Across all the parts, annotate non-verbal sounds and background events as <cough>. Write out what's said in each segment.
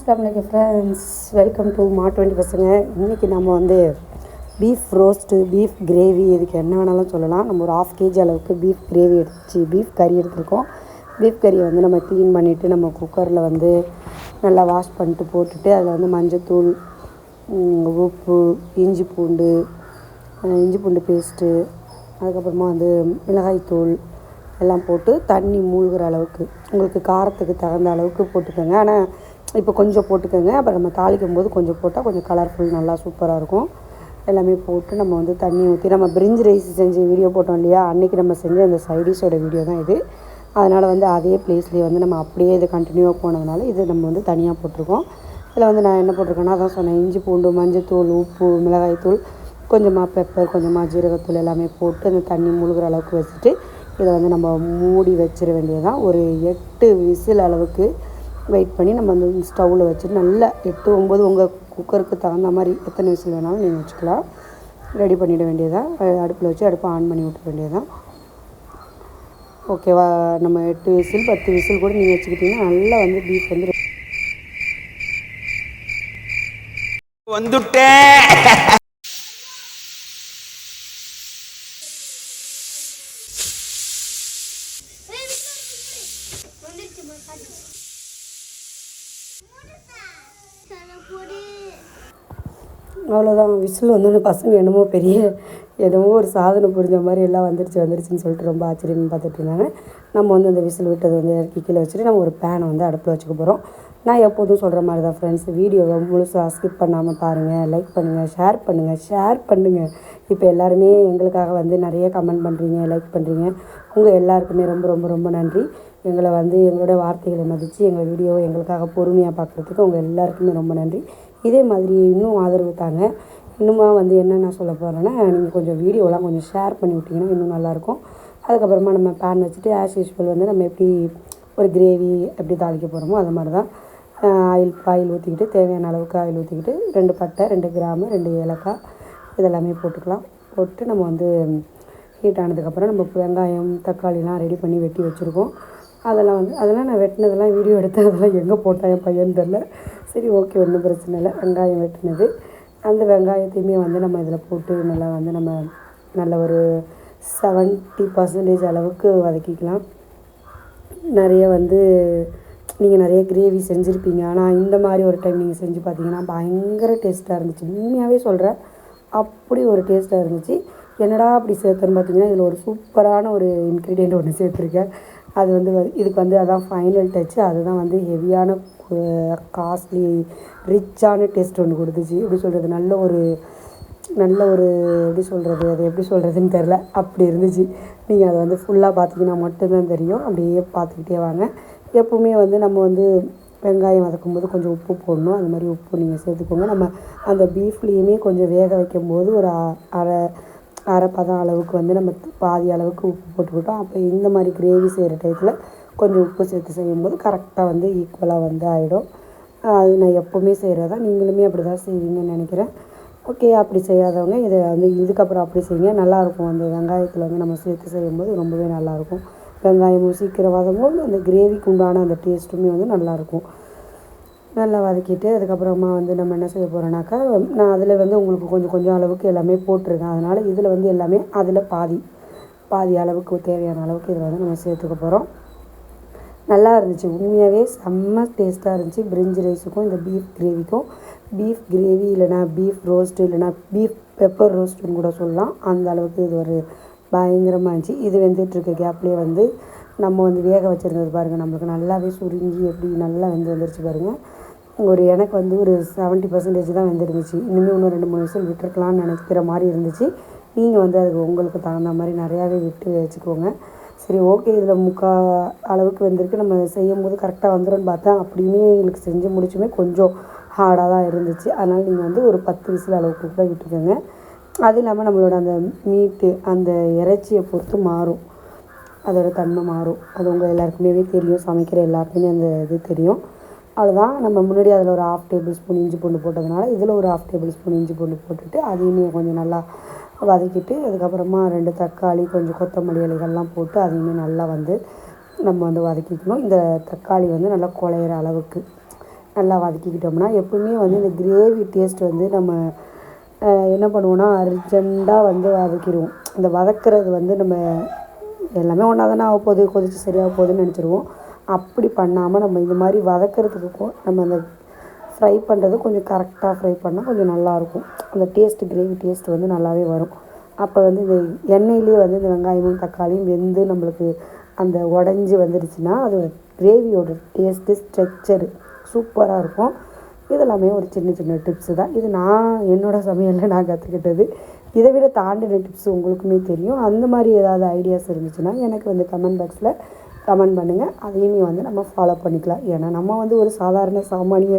அஸ்லாம் வலைக்கம் friends welcome to மாட்டு பசங்க. இன்றைக்கி நம்ம வந்து பீஃப் ரோஸ்ட்டு பீஃப் கிரேவி இதுக்கு என்ன வேணாலும் சொல்லலாம். நம்ம ஒரு ஆஃப் கேஜி அளவுக்கு பீஃப் கிரேவி எடுத்து பீஃப் கறி எடுத்துருக்கோம். பீஃப் கறியை வந்து நம்ம க்ளீன் பண்ணிவிட்டு நம்ம குக்கரில் வந்து நல்லா வாஷ் பண்ணிட்டு போட்டுட்டு அதில் வந்து மஞ்சத்தூள் உப்பு இஞ்சி பூண்டு இஞ்சி பூண்டு பேஸ்ட்டு அதுக்கப்புறமா வந்து மிளகாய்த்தூள் எல்லாம் போட்டு தண்ணி மூழ்கிற அளவுக்கு உங்களுக்கு காரத்துக்கு தகுந்த அளவுக்கு போட்டுக்கோங்க. ஆனால் இப்போ கொஞ்சம் போட்டுக்கோங்க. அப்புறம் நம்ம தாளிக்கும் போது கொஞ்சம் போட்டால் கொஞ்சம் கலர்ஃபுல் நல்லா சூப்பராக இருக்கும். எல்லாமே போட்டு நம்ம வந்து தண்ணி ஊற்றி நம்ம பிரிஞ்சு ரைஸ் செஞ்சு வீடியோ போட்டோம் இல்லையா? அன்றைக்கி நம்ம செஞ்ச அந்த சைடிஷோட வீடியோ தான் இது. அதனால் வந்து அதே ப்ளேஸ்லேயே வந்து நம்ம அப்படியே இது கண்டினியூவாக போனதுனால இது நம்ம வந்து தனியாக போட்டிருக்கோம். இதில் வந்து நான் என்ன போட்டிருக்கேன்னா அதான் சொன்னேன் இஞ்சி பூண்டு மஞ்சத்தூள் உப்பு மிளகாய்த்தூள் கொஞ்சமாக பெப்பர் கொஞ்சமாக ஜீரகத்தூள் எல்லாமே போட்டு அந்த தண்ணி முழுகிற அளவுக்கு வச்சுட்டு இதை வந்து நம்ம மூடி வச்சிட வேண்டியதுதான். ஒரு எட்டு விசில் அளவுக்கு வெயிட் பண்ணி நம்ம அந்த ஸ்டவ்வில் வச்சுட்டு நல்லா எட்டு ஒம்பது உங்கள் குக்கருக்கு தகுந்த மாதிரி எத்தனை விசில் வேணாலும் நீங்கள் வச்சுக்கலாம். ரெடி பண்ணிட வேண்டியதான் அடுப்பில் வச்சு அடுப்பை ஆன் பண்ணி விட்டுற வேண்டியதான் ஓகேவா? நம்ம எட்டு விசில் பத்து விசில் கூட நீங்கள் வச்சுக்கிட்டிங்கன்னா நல்லா வந்து பீஃப் வந்து வந்துட்டேன். <laughs> அவ்வளோதான் விசில் வந்தோடனே பசங்க என்னமோ பெரிய என்னமோ ஒரு சாதனை புரிஞ்ச மாதிரி எல்லாம் வந்துருச்சு வந்துருச்சுன்னு சொல்லிட்டு ரொம்ப ஆச்சரியமாக பார்த்துட்டு இருந்தாங்க. நம்ம வந்து அந்த விசில் விட்டது வந்து இறக்கி கீழே வச்சுட்டு நம்ம ஒரு பேனை வந்து அடுப்பில் வச்சுக்க போகிறோம் நான் எப்போதும் சொல்கிற மாதிரி தான் ஃப்ரெண்ட்ஸ் வீடியோவை முழுசாக ஸ்கிப் பண்ணாமல் பாருங்கள் லைக் பண்ணுங்கள் ஷேர் பண்ணுங்கள் ஷேர் பண்ணுங்கள் இப்போ எல்லாருமே எங்களுக்காக வந்து நிறைய கமெண்ட் பண்ணுறீங்க லைக் பண்ணுறீங்க உங்கள் எல்லாருக்குமே ரொம்ப ரொம்ப ரொம்ப நன்றி. எங்களை வந்து எங்களோட வார்த்தைகளை மதித்து எங்கள் வீடியோவை எங்களுக்காக பொறுமையாக பார்க்குறதுக்கு உங்கள் எல்லாருக்குமே ரொம்ப நன்றி. இதே மாதிரி இன்னும் ஆதரவு தாங்க இன்னுமா வந்து என்னென்ன சொல்ல போகிறேன்னா நீங்கள் கொஞ்சம் வீடியோலாம் கொஞ்சம் ஷேர் பண்ணி விட்டிங்கன்னா இன்னும் நல்லாயிருக்கும். அதுக்கப்புறமா நம்ம பேன் வச்சுட்டு ஆஸ் யூஸ்வல் வந்து நம்ம எப்படி ஒரு கிரேவி எப்படி தாளிக்க போகிறோமோ அது மாதிரி தான் ஆயில் ஆயில் ஊற்றிக்கிட்டு தேவையான அளவுக்கு ஆயில் ஊற்றிக்கிட்டு ரெண்டு பட்டை ரெண்டு கிராமு ரெண்டு ஏலக்காய் இதெல்லாமே போட்டுக்கலாம். போட்டு நம்ம வந்து ஹீட் ஆனதுக்கப்புறம் நம்ம வெங்காயம் தக்காளிலாம் ரெடி பண்ணி வெட்டி வச்சுருக்கோம். அதெல்லாம் வந்து அதெல்லாம் நான் வெட்டினதெல்லாம் வீடியோ எடுத்து அதெல்லாம் எங்கே போட்டேன் என் பையன் தெரில சரி ஓகே ஒன்றும் பிரச்சனை இல்லை. வெங்காயம் வெட்டினது. அந்த வெங்காயத்தையுமே வந்து நம்ம இதில் போட்டு நல்லா வந்து நம்ம நல்ல ஒரு செவன்ட்டி பர்சன்டேஜ் அளவுக்கு வதக்கிக்கலாம். நிறைய வந்து நீங்கள் நிறைய கிரேவி செஞ்சுருப்பீங்க. ஆனால் இந்த மாதிரி ஒரு டைம் நீங்கள் செஞ்சு பார்த்தீங்கன்னா பயங்கர டேஸ்ட்டாக இருந்துச்சு. உண்மையாகவே சொல்கிறேன் அப்படி ஒரு டேஸ்ட்டாக இருந்துச்சு. என்னடா அப்படி சேர்த்தேன்னு பார்த்தீங்கன்னா இதில் ஒரு சூப்பரான ஒரு இன்க்ரீடியண்ட் ஒன்று சேர்த்துருக்கேன். அது வந்து இதுக்கு வந்து அதான் ஃபைனல் டச்சு அதுதான் வந்து ஹெவியான காஸ்ட்லி ரிச்சான டேஸ்ட் ஒன்று கொடுத்துச்சு. எப்படி சொல்கிறது நல்ல ஒரு நல்ல ஒரு எப்படி சொல்கிறது அது எப்படி சொல்கிறதுன்னு தெரில அப்படி இருந்துச்சு. நீங்கள் அதை வந்து ஃபுல்லாக பார்த்தீங்கன்னா மட்டும்தான் தெரியும். அப்படியே பார்த்துக்கிட்டே வாங்க. எப்போவுமே வந்து நம்ம வந்து வெங்காயம் வதக்கும்போது கொஞ்சம் உப்பு போடணும். அந்த மாதிரி உப்பு நீங்கள் சேர்த்துக்கோங்க. நம்ம அந்த பீஃப்லேயுமே கொஞ்சம் வேக வைக்கும்போது ஒரு அரை அரை பதம் அளவுக்கு வந்து நம்ம பாதி அளவுக்கு உப்பு போட்டுக்கிட்டோம். அப்போ இந்த மாதிரி கிரேவி செய்கிற டயத்தில் கொஞ்சம் உப்பு சேர்த்து செய்யும்போது கரெக்டாக வந்து ஈக்குவலாக வந்து ஆகிடும் அது நான் எப்போவுமே செய்கிறது தான் நீங்களுமே அப்படி தான் செய்வீங்கன்னு நினைக்கிறேன். ஓகே அப்படி செய்யாதவங்க இதை வந்து இதுக்கப்புறம் அப்படி செய்யுங்க. நல்லாயிருக்கும் அந்த வெங்காயத்தில் வந்து நம்ம சேர்த்து செய்யும்போது ரொம்பவே நல்லாயிருக்கும் வெங்காயமும் சீக்கிரம் வதங்கும் அந்த கிரேவிக்கு உண்டான அந்த டேஸ்ட்டுமே வந்து நல்லாயிருக்கும் நல்லா வதக்கிட்டு அதுக்கப்புறமா வந்து நம்ம என்ன செய்ய போகிறோன்னாக்கா நான் அதில் வந்து உங்களுக்கு கொஞ்சம் கொஞ்சம் அளவுக்கு எல்லாமே போட்டிருக்கேன். அதனால் இதில் வந்து எல்லாமே அதில் பாதி பாதி அளவுக்கு தேவையான அளவுக்கு இதில் வந்து நம்ம சேர்த்துக்க போகிறோம் நல்லா இருந்துச்சு. உண்மையாகவே செம்ம டேஸ்ட்டாக இருந்துச்சு. பிரிஞ்சி ரைஸுக்கும் இந்த பீஃப் கிரேவிக்கும். பீஃப் கிரேவி இல்லைனா பீஃப் ரோஸ்ட்டு இல்லைனா பீஃப் பெப்பர் ரோஸ்ட்டுன்னு கூட சொல்லலாம். அந்த அளவுக்கு இது ஒரு பயங்கரமாக இருந்துச்சு. இது வெந்துட்டுருக்க கேப்லேயே வந்து நம்ம வந்து வேக வச்சுருந்தது பாருங்கள் நம்மளுக்கு நல்லாவே சுருங்கி எப்படி நல்லா வெந்து வந்துருச்சு பாருங்கள் ஒரு எனக்கு வந்து ஒரு செவன்ட்டி பர்சன்டேஜ் தான் வந்துருந்துச்சு. இன்னுமே இன்னும் ரெண்டு மூணு விசில் விட்டுருக்கலாம்னு நினைக்கிற மாதிரி இருந்துச்சு. நீங்கள் வந்து அதுக்கு உங்களுக்கு தகுந்த மாதிரி நிறையாவே விட்டு வச்சுக்கோங்க. சரி ஓகே இதில் முக்கால் அளவுக்கு வந்திருக்கு. நம்ம செய்யும் போது கரெக்டாக வந்துடும் பார்த்தா அப்படியுமே எங்களுக்கு செஞ்சு முடிச்சுமே கொஞ்சம் ஹார்டாக தான் இருந்துச்சு. அதனால் நீங்கள் வந்து ஒரு பத்து விசில் அளவுக்கு கூட விட்டுக்கோங்க. அது இல்லாமல் நம்மளோட அந்த மீட்டு அந்த இறைச்சியை பொறுத்து மாறும். அதோட தன்மை மாறும். அது உங்கள் எல்லாருக்குமே தெரியும். சமைக்கிற எல்லாருக்குமே அந்த இது தெரியும். அவ்வளோதான் நம்ம முன்னாடி அதில் ஒரு ஹாஃப் டேபிள் ஸ்பூன் இஞ்சி பூண்டு போட்டதுனால இதில் ஒரு ஹாஃப் டேபிள் ஸ்பூன் இஞ்சி பூண்டு போட்டுட்டு அதையுமே கொஞ்சம் நல்லா வதக்கிட்டு அதுக்கப்புறமா ரெண்டு தக்காளி கொஞ்சம் கொத்தமல்லி இலைகள்லாம் போட்டு அதையுமே நல்லா வந்து நம்ம வந்து வதக்கிக்கணும். இந்த தக்காளி வந்து நல்லா குழையிற அளவுக்கு நல்லா வதக்கிக்கிட்டோம்னா எப்பவுமே வந்து இந்த கிரேவி டேஸ்ட் வந்து நம்ம என்ன பண்ணுவோன்னா அர்ஜெண்ட்டாக வந்து வதக்கிடுவோம் இந்த வதக்கிறது வந்து நம்ம எல்லாமே ஒன்றா தானே ஆக போகுது கொதிச்சு சரியாக போகுதுன்னு நினச்சிருவோம். அப்படி பண்ணாமல் நம்ம இந்த மாதிரி வதக்கிறதுக்கு நம்ம அந்த ஃப்ரை பண்ணுறது கொஞ்சம் கரெக்டாக ஃப்ரை பண்ணால் கொஞ்சம் நல்லாயிருக்கும் அந்த டேஸ்ட்டு கிரேவி டேஸ்ட் வந்து நல்லாவே வரும். அப்போ வந்து இந்த எண்ணெயிலேயே வந்து இந்த வெங்காயமும் தக்காளியும் வெந்து நம்மளுக்கு அந்த உடஞ்சி வந்துடுச்சுன்னா அது கிரேவியோட டேஸ்ட்டு ஸ்ட்ரக்சரு சூப்பராக இருக்கும். இதெல்லாமே ஒரு சின்ன சின்ன டிப்ஸு தான். இது நான் என்னோடய சமையலில் நான் கற்றுக்கிட்டது இதை விட தாண்டின டிப்ஸ் உங்களுக்குமே தெரியும். அந்த மாதிரி ஏதாவது ஐடியாஸ் இருந்துச்சுன்னா எனக்கு வந்து கமெண்ட் பாக்ஸில் கமெண்ட் பண்ணுங்கள் அதையுமே வந்து நம்ம ஃபாலோ பண்ணிக்கலாம். ஏன்னா நம்ம வந்து ஒரு சாதாரண சாமானிய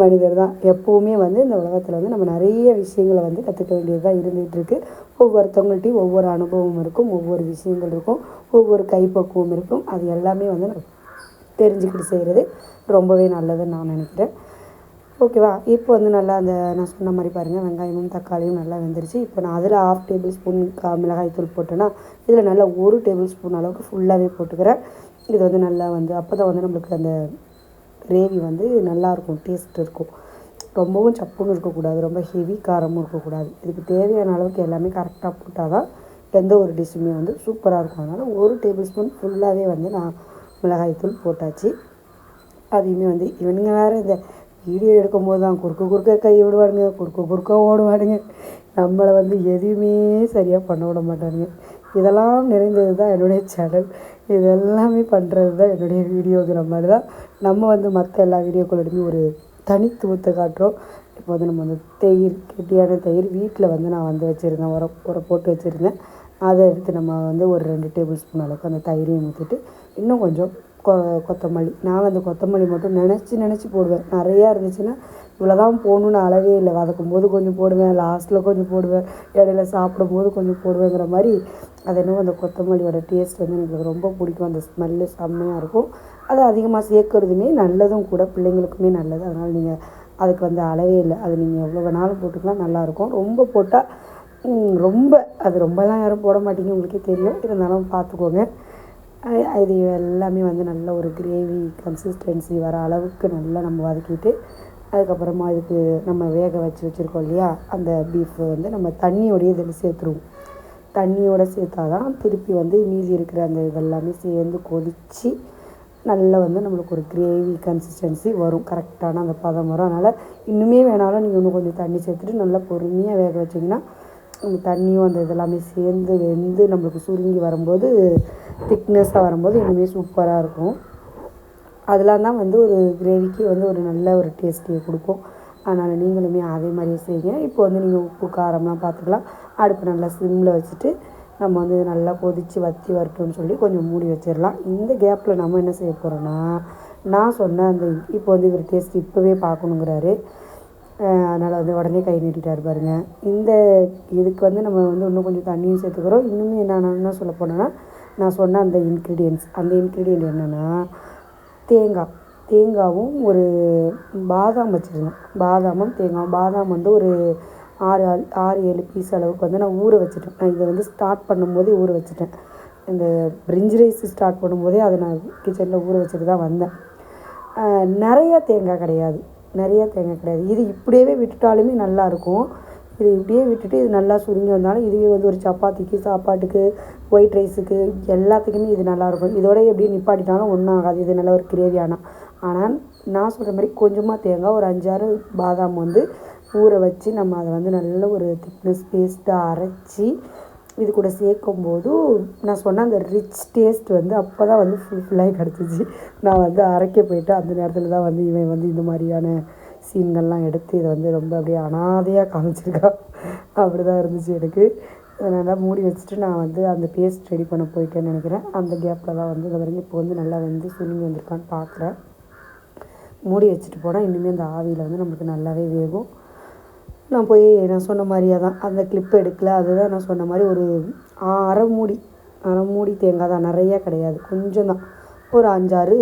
மனிதர் தான். எப்போவுமே வந்து இந்த உலகத்தில் வந்து நம்ம நிறைய விஷயங்களை வந்து கற்றுக்க வேண்டியதாக இருந்துகிட்ருக்கு ஒவ்வொருத்தவங்கள்ட்டையும் ஒவ்வொரு அனுபவம் இருக்கும் ஒவ்வொரு விஷயங்கள் இருக்கும் ஒவ்வொரு கைப்பக்குவம் இருக்கும். அது எல்லாமே வந்து நம்ம தெரிஞ்சுக்கிட்டு செய்கிறது ரொம்பவே நல்லதுன்னு நான் நினைக்கிறேன். ஓகேவா? இப்போ வந்து நல்லா அந்த நான் சொன்ன மாதிரி பாருங்கள் வெங்காயமும் தக்காளியும் நல்லா வெந்துருச்சு. இப்போ நான் அதில் ஆஃப் டேபிள் ஸ்பூன் கா மிளகாய் தூள் போட்டேன்னா இதில் நல்லா ஒரு டேபிள் ஸ்பூன் அளவுக்கு ஃபுல்லாகவே போட்டுக்கிறேன். இது வந்து நல்லா வந்து அப்போ தான் வந்து நம்மளுக்கு அந்த கிரேவி வந்து நல்லாயிருக்கும் டேஸ்ட் இருக்கும். ரொம்பவும் சப்புன்னு இருக்கக்கூடாது ரொம்ப ஹெவி காரமும் இருக்கக்கூடாது. இதுக்கு தேவையான அளவுக்கு எல்லாமே கரெக்டாக போட்டால் தான் எந்த ஒரு டிஷ்ஷுமே வந்து சூப்பராக இருக்கும். அதனால் ஒரு டேபிள் ஸ்பூன் ஃபுல்லாகவே வந்து நான் மிளகாய் தூள் போட்டாச்சு. அதையுமே வந்து இவனுங்க வேறு இந்த வீடியோ எடுக்கும்போது தான் குறுக்க குறுக்க கை விடுவானுங்க குறுக்க குறுக்க ஓடுவானுங்க. நம்மளை வந்து எதுவுமே சரியாக பண்ண விட மாட்டானுங்க. இதெல்லாம் நிறைந்தது தான் என்னுடைய சேனல் இது எல்லாமே பண்ணுறது தான் என்னுடைய வீடியோங்கிற மாதிரி தான் நம்ம வந்து மற்ற எல்லா வீடியோக்களோடையுமே ஒரு தனித்துவத்தை காட்டுறோம். இப்போ வந்து நம்ம வந்து தயிர் கெட்டியான தயிர் வீட்டில் வந்து நான் வந்து வச்சுருந்தேன். உரம் உரம் போட்டு வச்சுருந்தேன். அதை எடுத்து நம்ம வந்து ஒரு ரெண்டு டேபிள் ஸ்பூன் அளவுக்கு அந்த தயிரையும் ஊற்றிட்டு இன்னும் கொஞ்சம் கொ கொத்தமல்லி. நான் அந்த கொத்தமல்லி மட்டும் நினச்சி நினச்சி போடுவேன். நிறையா இருந்துச்சுன்னா இவ்வளோ தான் போகணுன்னு அளவே இல்லை. வதக்கும் போது கொஞ்சம் போடுவேன். லாஸ்ட்டில் கொஞ்சம் போடுவேன். இடையில சாப்பிடும் போது கொஞ்சம் போடுவேங்கிற மாதிரி அது என்னவோ அந்த கொத்தமல்லியோட டேஸ்ட் வந்து எனக்கு ரொம்ப பிடிக்கும். அந்த ஸ்மெல்லு செம்மையாக இருக்கும். அது அதிகமாக சேர்க்குறதுமே நல்லதும் கூட பிள்ளைங்களுக்குமே நல்லது. அதனால் நீங்கள் அதுக்கு வந்து அளவே இல்லை. அது நீங்கள் எவ்வளோ வேணாலும் போட்டுக்கலாம். நல்லாயிருக்கும் ரொம்ப போட்டால் ரொம்ப அது ரொம்பலாம் யாரும் போட மாட்டீங்க. உங்களுக்கே தெரியும். இருந்தாலும் பார்த்துக்கோங்க. இது எல்லாமே வந்து நல்ல ஒரு கிரேவி கன்சிஸ்டன்சி வர அளவுக்கு நல்லா நம்ம வதக்கிட்டு அதுக்கப்புறமா இதுக்கு நம்ம வேக வச்சு வச்சுருக்கோம் இல்லையா அந்த பீஃப் வந்து நம்ம தண்ணியோடய இதில் சேர்த்துருவோம். தண்ணியோடு சேர்த்தா தான் திருப்பி வந்து மீதி இருக்கிற அந்த இதெல்லாமே சேர்ந்து கொதித்து நல்லா வந்து நம்மளுக்கு ஒரு கிரேவி கன்சிஸ்டன்சி வரும். கரெக்டான அந்த பதம் வரும். அதனால் இன்னுமே வேணாலும் நீங்கள் இன்னும் கொஞ்சம் தண்ணி சேர்த்துட்டு நல்லா பொறுமையாக வேக வச்சிங்கன்னா தண்ணியும் அந்த இதெல்லாமே சேர்ந்து வெந்து நம்மளுக்கு சுருங்கி வரும்போது திக்னஸ்ஸாக வரும்போது இன்னுமே சூப்பராக இருக்கும். அதெல்லாம் தான் வந்து ஒரு கிரேவிக்கு வந்து ஒரு நல்ல ஒரு டேஸ்ட்டியை கொடுக்கும். அதனால் நீங்களுமே அதே மாதிரியே செய்யுங்க. இப்போ வந்து நீங்கள் உப்பு காரம்லாம் பார்த்துக்கலாம். அடுப்பு நல்லா சிம்மில் வச்சுட்டு நம்ம வந்து நல்லா கொதித்து வற்றி வரட்டும்னு சொல்லி கொஞ்சம் மூடி வச்சிடலாம். இந்த கேப்பில் நம்ம என்ன செய்ய போகிறோன்னா நான் சொன்ன அந்த இப்போ வந்து இவர் டேஸ்ட் இப்போவே பார்க்கணுங்கிறாரு. அதனால் வந்து உடனே கை நீட்டிட்டார் பாருங்க. இந்த இதுக்கு வந்து நம்ம வந்து இன்னும் கொஞ்சம் தண்ணியும் சேர்த்துக்கிறோம். இன்னுமே என்னென்னா சொல்ல போனேன்னா நான் சொன்ன அந்த இன்க்ரீடியன்ஸ் அந்த இன்க்ரீடியன்ட் என்னென்னா தேங்காய். தேங்காவும் ஒரு பாதாம் வச்சுருந்தேன் பாதாமும் தேங்காவும். பாதாம் வந்து ஒரு ஆறு ஆள்- ஆறு ஏழு பீஸ் அளவுக்கு வந்து நான் ஊற வச்சுட்டேன். நான் இதை வந்து ஸ்டார்ட் பண்ணும்போதே ஊற வச்சுட்டேன். இந்த பிரிஞ்சு ரைஸ் ஸ்டார்ட் பண்ணும்போதே அதை நான் கிச்சனில் ஊற வச்சுட்டு தான் வந்தேன். நிறையா தேங்காய் கிடையாது. நிறைய தேங்காய் கிடையாது. இது இப்படியே விட்டுட்டாலுமே நல்லாயிருக்கும். இது இப்படியே விட்டுட்டு இது நல்லா சுருங்கி வந்தாலும் இதுவே வந்து ஒரு சப்பாத்திக்கு சாப்பாட்டுக்கு ஒயிட் ரைஸுக்கு எல்லாத்துக்குமே இது நல்லாயிருக்கும். இதோட எப்படியும் நிப்பாட்டினாலும் ஒன்றும் ஆகாது. இது நல்ல ஒரு கிரேவி ஆனால் ஆனால் நான் சொல்கிற மாதிரி கொஞ்சமாக தேங்காய் ஒரு அஞ்சாறு பாதாம் வந்து ஊற வச்சு நம்ம அதை வந்து நல்ல ஒரு திக்னஸ் பேஸ்ட்டாக அரைச்சி இது கூட சேர்க்கும் போதும் நான் சொன்ன அந்த ரிச் டேஸ்ட் வந்து அப்போ தான் வந்து ஃபுல்ஃபில்லாகி கிடச்சிச்சு. நான் வந்து அரைக்க போயிட்டு அந்த நேரத்தில் தான் வந்து இவன் வந்து இந்த மாதிரியான சீன்கள்லாம் எடுத்து இதை வந்து ரொம்ப அப்படியே அனாதையாக காமிச்சிருக்கான். அப்படி தான் இருந்துச்சு எனக்கு. அதனால் மூடி வச்சுட்டு நான் வந்து அந்த பேஸ்ட் ரெடி பண்ண போயிட்டேன்னு நினைக்கிறேன். அந்த கேப்பில் தான் வந்து இந்த வரைக்கும் இப்போ வந்து நல்லா வந்து சுருங்கி வந்திருக்கான்னு பார்க்குறேன். மூடி வச்சுட்டு போனால் இன்னுமே அந்த ஆவியில் வந்து நம்மளுக்கு நல்லாவே வேகும். நான் போய் நான் சொன்ன மாதிரியே தான். அந்த கிளிப் எடுக்கல. அதுதான் நான் சொன்ன மாதிரி ஒரு அரை மூடி அரை மூடி தேங்காய் தான். நிறையா கிடையாது. கொஞ்சம் தான். ஒரு அஞ்சாறு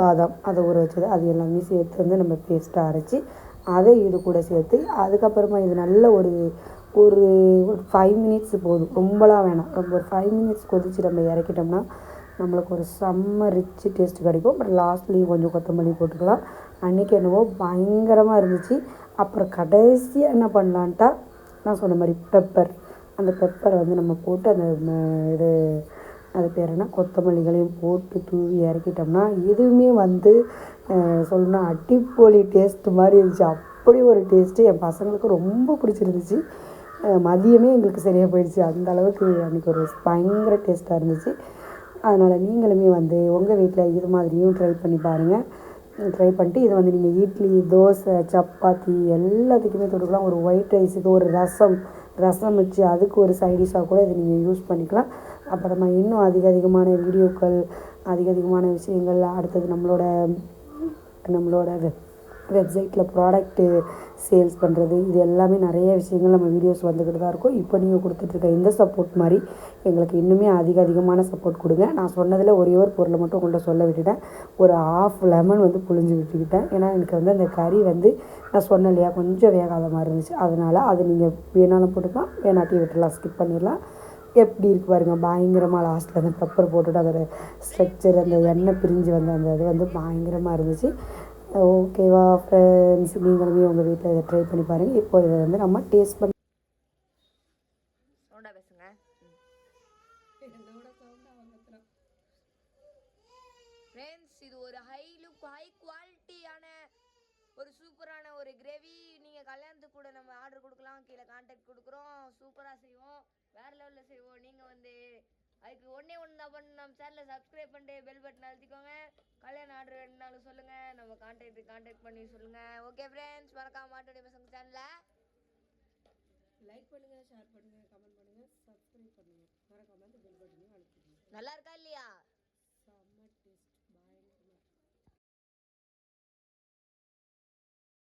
பாதாம் அதை ஊற வச்சது. அது எல்லாமே சேர்த்து வந்து நம்ம பேஸ்ட்டாக அரைச்சி அதை இது கூட சேர்த்து அதுக்கப்புறமா இது நல்ல ஒரு ஒரு ஒரு ஃபைவ் மினிட்ஸ் போதும். ரொம்பலாம் வேணாம். ரொம்ப ஒரு ஃபைவ் மினிட்ஸ் கொதித்து நம்ம இறக்கிட்டோம்னா நம்மளுக்கு ஒரு செம்ம ரிச்சு டேஸ்ட் கிடைக்கும். பட் லாஸ்ட்லேயும் கொஞ்சம் கொத்தமல்லி போட்டுக்கலாம். அன்றைக்கி என்னவோ பயங்கரமாக இருந்துச்சு. அப்புறம் கடைசியாக என்ன பண்ணலான்ட்டா நான் சொன்ன மாதிரி பெப்பர் அந்த பெப்பரை வந்து நம்ம போட்டு அந்த இது அது பேர் என்ன? கொத்தமல்லிகளையும் போட்டு தூவி இறக்கிட்டோம்னா எதுவுமே வந்து சொல்லணும்னா அடிப்பொலி டேஸ்ட்டு மாதிரி இருந்துச்சு. அப்படி ஒரு டேஸ்ட்டு என் பசங்களுக்கு ரொம்ப பிடிச்சிருந்துச்சு. மதியமே எங்களுக்கு சரியாக போயிடுச்சு. அந்த அளவுக்கு அன்றைக்கி ஒரு பயங்கர டேஸ்ட்டாக இருந்துச்சு. அதனால் நீங்களுமே வந்து உங்கள் வீட்டில் இது மாதிரியும் ட்ரை பண்ணி பாருங்கள் ட்ரை பண்ணிட்டு இதை வந்து நீங்கள் இட்லி தோசை சப்பாத்தி எல்லாத்துக்குமே தொட்டுக்கலாம். ஒரு ஒயிட் ரைஸுக்கு ஒரு ரசம் ரசம் வச்சு அதுக்கு ஒரு சைடிஷாக கூட இதை நீங்கள் யூஸ் பண்ணிக்கலாம். அப்புறமா இன்னும் அதிக அதிகமான வீடியோக்கள் அதிக அதிகமான விஷயங்கள் அடுத்தது நம்மளோட நம்மளோட வெப்சைட்டில் ப்ராடக்ட்டு சேல்ஸ் பண்ணுறது இது எல்லாமே நிறைய விஷயங்கள் நம்ம வீடியோஸ் வந்துக்கிட்டு தான் இருக்கும். இப்போ நீங்கள் கொடுத்துட்ருக்க இந்த சப்போர்ட் மாதிரி எங்களுக்கு இன்னுமே அதிக அதிகமான சப்போர்ட் கொடுங்க. நான் சொன்னதில் ஒரே ஒரு பொருளை மட்டும் உங்கள்கிட்ட சொல்ல விட்டுட்டேன். ஒரு ஆஃப் லெமன் வந்து புழிஞ்சு விட்டுக்கிட்டேன். ஏன்னா எனக்கு வந்து அந்த கறி வந்து நான் சொன்ன இல்லையா கொஞ்சம் வேகாத மாதிரி இருந்துச்சு. அதனால் அது நீங்கள் வேணாலும் போட்டுக்கலாம் வேணாட்டி விட்டுலாம் ஸ்கிப் பண்ணிடலாம். எப்படி இருக்கு பாருங்க பயங்கரமாக லாஸ்ட்டில் அந்த பெப்பர் போட்டுட்டு அதோட ஸ்ட்ரக்சர் அந்த எண்ணெய் பிரிஞ்சு வந்த அந்த இது வந்து பயங்கரமாக இருந்துச்சு. ஓகேவா ஃப்ரெண்ட்ஸ் நீங்களுமே உங்கள் வீட்டில் இதை ட்ரை பண்ணி பாருங்கள் இப்போ இதை வந்து நம்ம டேஸ்ட் பண்ணி சவுண்டா பேசுங்க. ஃப்ரெண்ட்ஸ் இது ஒரு ஹை லுக் ஹை குவாலிட்டியான ஒரு சூப்பரான ஒரு கிரேவி நீங்கள் கல்யாணத்துக்கு கூட நம்ம ஆர்டர் கொடுக்கலாம். கீழே கான்டாக்ட் கொடுக்குறோம். சூப்பராக செய்வோம். வேறு லெவலில் செய்வோம். நீங்கள் வந்து அதுக்கு ஒன்றே ஒன்று தான் பண்ணணும் நம்ம சேனலை சப்ஸ்கிரைப் பண்ணிட்டு பெல் பட்டன் அழுத்திக்கோங்க. கல்யாணம் ஆர்டர் வேணுனாலும் சொல்லுங்கள் நம்ம கான்டாக்ட் கான்டாக்ட் பண்ணி சொல்லுங்கள் ஓகே ஃப்ரெண்ட்ஸ் மறக்காம மாட்டோடைய பசங்க சேனலை லைக் பண்ணுங்கள் ஷேர் பண்ணுங்கள் கமெண்ட் பண்ணுங்கள் சப்ஸ்கிரைப் பண்ணுங்கள் மறக்காமல் பெல் பட்டனையும் அழுத்திக்கணும் நல்லா இருக்கா